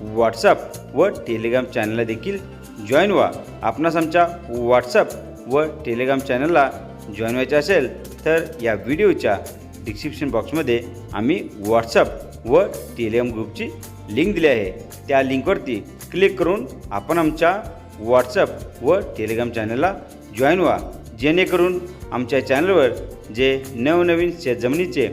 WhatsApp व Telegram चॅनलला देखील जॉईन व्हा. आपणास आमच्या व्हॉट्सअप व टेलिग्राम चॅनलला जॉईन व्हायचे असेल तर या व्हिडिओच्या डिस्क्रिप्शन बॉक्समध्ये आम्ही व्हॉट्सअप व टेलिग्राम ग्रुपची लिंक दिली आहे. त्या लिंकवरती क्लिक करून आपण आमच्या व्हॉट्सअप व टेलिग्राम चॅनलला जॉईन व्हा. जेणेकरून आमच्या चॅनलवर जे नवनवीन शेतजमिनीचे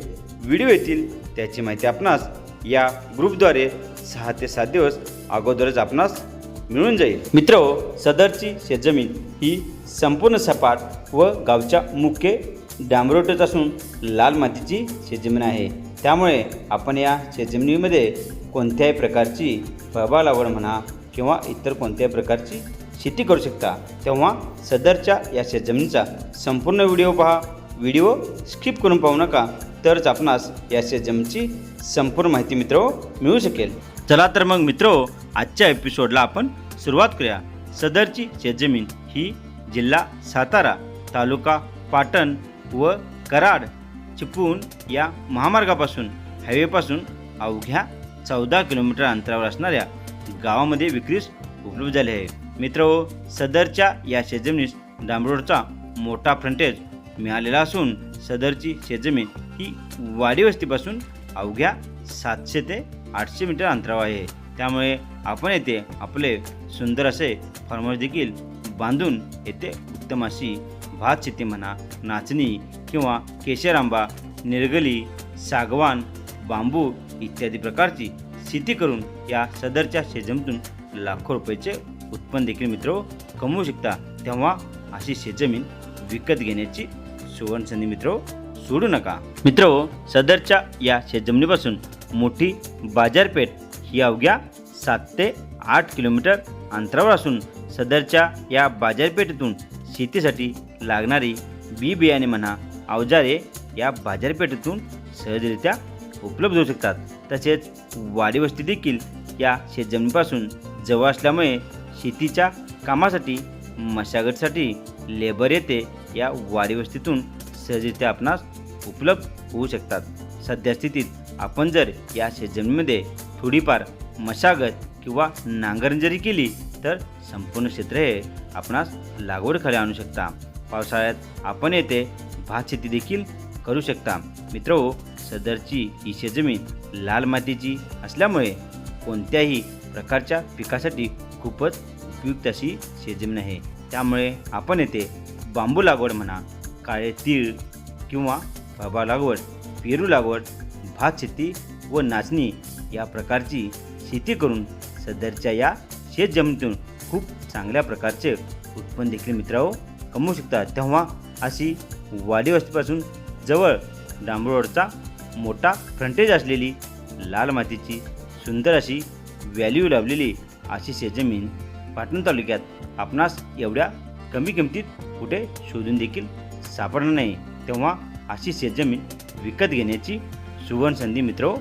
व्हिडिओ येतील त्याची माहिती आपणास या ग्रुपद्वारे सहा ते सात दिवस अगोदरच आपणास मिळून जाईल. मित्र हो, सदरची शेतजमीन ही संपूर्ण सपाट व गावच्या मुख्य डांबरोटच असून लाल मातीची शेतजमीन आहे. त्यामुळे आपण या शेतजमिनीमध्ये कोणत्याही प्रकारची फळबाग लागवड म्हणा किंवा इतर कोणत्याही प्रकारची शेती करू शकता. तेव्हा सदरच्या या शेतजमिनीचा संपूर्ण व्हिडिओ पहा. व्हिडिओ स्किप करून पाहू नका. तरच आपणास या शेतजमिनीची संपूर्ण माहिती मित्र हो मिळू शकेल. चला तर मग मित्र आजच्या एपिसोडला आपण सुरुवात करूया. सदरची शेतजमीन ही जिल्हा सातारा तालुका पाटण व कराड चिपळूण या महामार्गापासून हायवेपासून अवघ्या चौदा किलोमीटर अंतरावर असणाऱ्या गावामध्ये विक्रीस उपलब्ध झाले आहे. मित्र सदरच्या या शेतजमिनीस डांबरोडचा मोठा फ्रंटेज मिळालेला असून सदरची शेतजमीन ही वाडी वस्तीपासून अवघ्या सातशे ते आठशे मीटर अंतरावर आहे. त्यामुळे आपण येथे आपले सुंदर असे फार्महाऊस देखील बांधून येथे उत्तम अशी भात शेती म्हणा नाचणी किंवा केशर आंबा निर्गली सागवान बांबू इत्यादी प्रकारची शेती करून या सदरच्या शेतजमीतून लाखो रुपयाचे उत्पन्न देखील मित्र कमवू शकता. तेव्हा अशी शेतजमीन विकत घेण्याची सुवर्ण संधी मित्र सोडू नका. मित्र हो, सदरच्या या शेतजमिनीपासून मोठी बाजारपेठ ही अवघ्या सात ते आठ किलोमीटर अंतरावर असून सदरच्या या बाजारपेठेतून शेतीसाठी लागणारी बी बियाणे म्हणा अवजारे या बाजारपेठेतून सहजरित्या उपलब्ध होऊ शकतात. तसेच वाडी वस्ती देखील या शेतजमिनीपासून जवळ असल्यामुळे शेतीच्या कामासाठी मशागतीसाठी लेबर येते या वाडी वस्तीतून सहजरित्या आपणास उपलब्ध होऊ शकतात. सध्या स्थितीत आपण जर या शेतजमिनीमध्ये थोडीफार मशागत किंवा नांगरण जरी केली तर संपूर्ण क्षेत्र हे आपणास लागवड खाली आणू शकता. पावसाळ्यात आपण येथे भात शेती देखील करू शकता. मित्र हो, सदरची ही शेतजमीन लाल मातीची असल्यामुळे कोणत्याही प्रकारच्या पिकासाठी खूपच उपयुक्त अशी शेतजमीन आहे. त्यामुळे आपण येथे बांबू लागवड म्हणा काळे तीळ किंवा बाबा लागवड पेरू लागवड भात शेती व नाचणी या प्रकारची शेती करून सदरच्या या शेतजमिनीतून खूप चांगल्या प्रकारचे उत्पन्न देखील मित्रांनो कमवू शकतात तेव्हा अशी वाडी वस्तीपासून जवळ डांबरोडचा मोठा फ्रंटेज असलेली लाल मातीची सुंदर अशी व्हॅल्यू लावलेली अशी शेतजमीन पाटण तालुक्यात आपणास एवढ्या कमी किमतीत कुठे शोधून देखील सापडणार नाही. तेव्हा अशी शेतजमीन विकत घेण्याची सुवर्ण संधी मित्र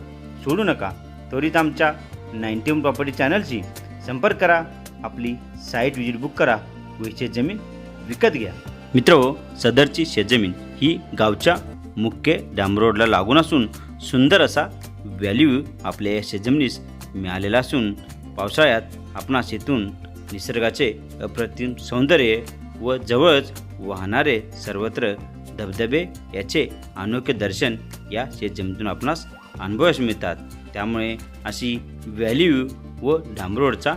सोडू नका. त्वरित आमच्या नाईन्टी वन प्रॉपर्टी चॅनलशी संपर्क करा. आपली साईट विजिट बुक करा. व शेतजमीन विकत घ्या. मित्र सदरची शेतजमीन ही गावच्या मुख्य डांबरोडला लागून असून सुंदर असा व्हॅल्यू आपल्या या शेतजमिनीस मिळालेला असून पावसाळ्यात आपणास येथून निसर्गाचे अप्रतिम सौंदर्य व जवळच वाहणारे सर्वत्र धबधबे याचे अनोखे दर्शन या शेतजमिनीतून आपणास अनुभवास मिळतात. त्यामुळे अशी व्हॅल्यू व डांबरोडचा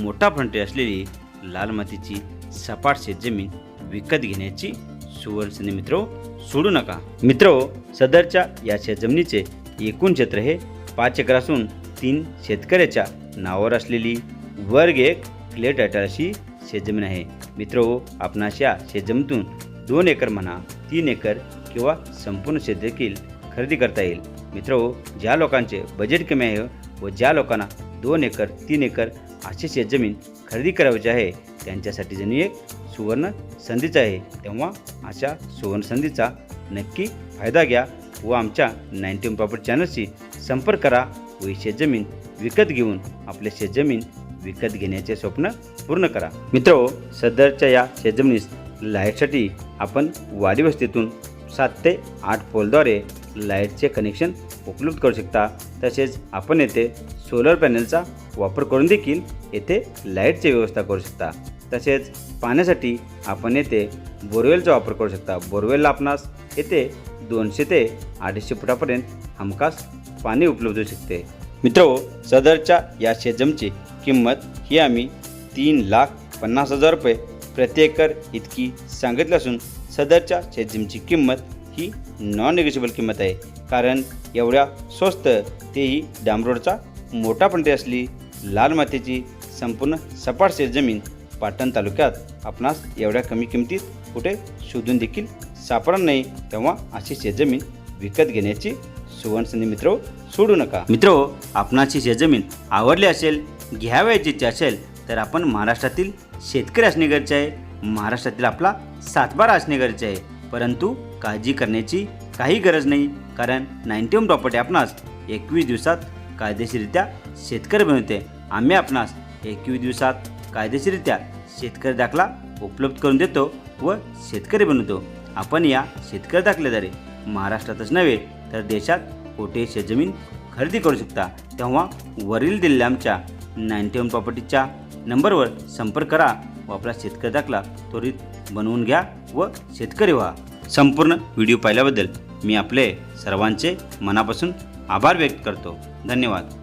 मोठा फ्रंटेज असलेली लाल मातीची सपाट शेतजमीन विकत घेण्याची सुवर्णसंधी मित्र सोडू नका. मित्र सदरच्या या शेतजमिनीचे एकूण क्षेत्र हे पाच एकर असून तीन शेतकऱ्याच्या नावावर असलेली वर्ग एक क्लेट अठराशी अशी शेतजमीन आहे. मित्र आपणास या शेतजमीतून दोन एकर म्हणा तीन एकर किंवा संपूर्ण शेत देखील खरेदी करता येईल. मित्र ज्या लोकांचे बजेट कमी आहे व ज्या लोकांना दोन एकर तीन एकर अशी शेतजमीन खरेदी करायची आहे त्यांच्यासाठी जणू एक सुवर्ण संधीच आहे. तेव्हा अशा सुवर्ण संधीचा नक्की फायदा घ्या व आमच्या नाईन्टी वन प्रॉपर्टी चॅनलशी संपर्क करा व ही शेतजमीन विकत घेऊन आपले शेतजमीन विकत घेण्याचे स्वप्न पूर्ण करा. मित्र सदरच्या या शेतजमिनीस लाईटसाठी आपण वाडी वस्तीतून सात ते आठ पोलद्वारे लाईटचे कनेक्शन उपलब्ध करू शकता. तसेच आपण येथे सोलर पॅनलचा वापर करून देखील येथे लाईटची व्यवस्था करू शकता. तसेच पाण्यासाठी आपण येथे बोरवेलचा वापर करू शकता. बोरवेलला आपणास येथे दोनशे ते अडीचशे फुटापर्यंत हमखास पाणी उपलब्ध होऊ शकते. मित्र सदरच्या या शेजमची किंमत ही आम्ही तीन लाख पन्नास हजार रुपये प्रति एकर इतकी सांगितली असून सदरच्या शेतजमीची किंमत ही नॉन निगेशिबल किंमत आहे. कारण एवढ्या स्वस्त तेही डांबरोडचा मोठा पंढरी असली लाल मातीची संपूर्ण सपाट शेतजमीन पाटण तालुक्यात आपणास एवढ्या कमी किमतीत कुठे शोधून देखील सापडणार नाही तेव्हा अशी शेतजमीन विकत घेण्याची सुवर्णसंधी मित्र सोडू नका. मित्र आपणाची शेतजमीन आवडली असेल घ्यावयाची इच्छा असेल तर आपण महाराष्ट्रातील शेतकरी असणे गरजेचे आहे. महाराष्ट्रातील आपला सातबारा असणे गरजेचे आहे. परंतु काळजी करण्याची काही गरज नाही कारण नाईन्टी वन प्रॉपर्टी आपणास एकवीस दिवसात कायदेशीररित्या शेतकरी बनवते. आम्ही आपणास एकवीस दिवसात कायदेशीररित्या शेतकरी दाखला उपलब्ध करून देतो व शेतकरी बनवतो. आपण या शेतकरी दाखल्याद्वारे महाराष्ट्रातच नव्हे तर देशात कोठे शेतजमीन खरेदी करू शकता. तेव्हा वरील दिलेल्या आमच्या नाईन्टी वन प्रॉपर्टीच्या नंबरवर संपर्क करा व आपला शेतकरी दाखला त्वरित बनवून घ्या व शेतकरी व्हा. संपूर्ण व्हिडिओ पाहिल्याबद्दल मी आपले सर्वांचे मनापासून आभार व्यक्त करतो. धन्यवाद.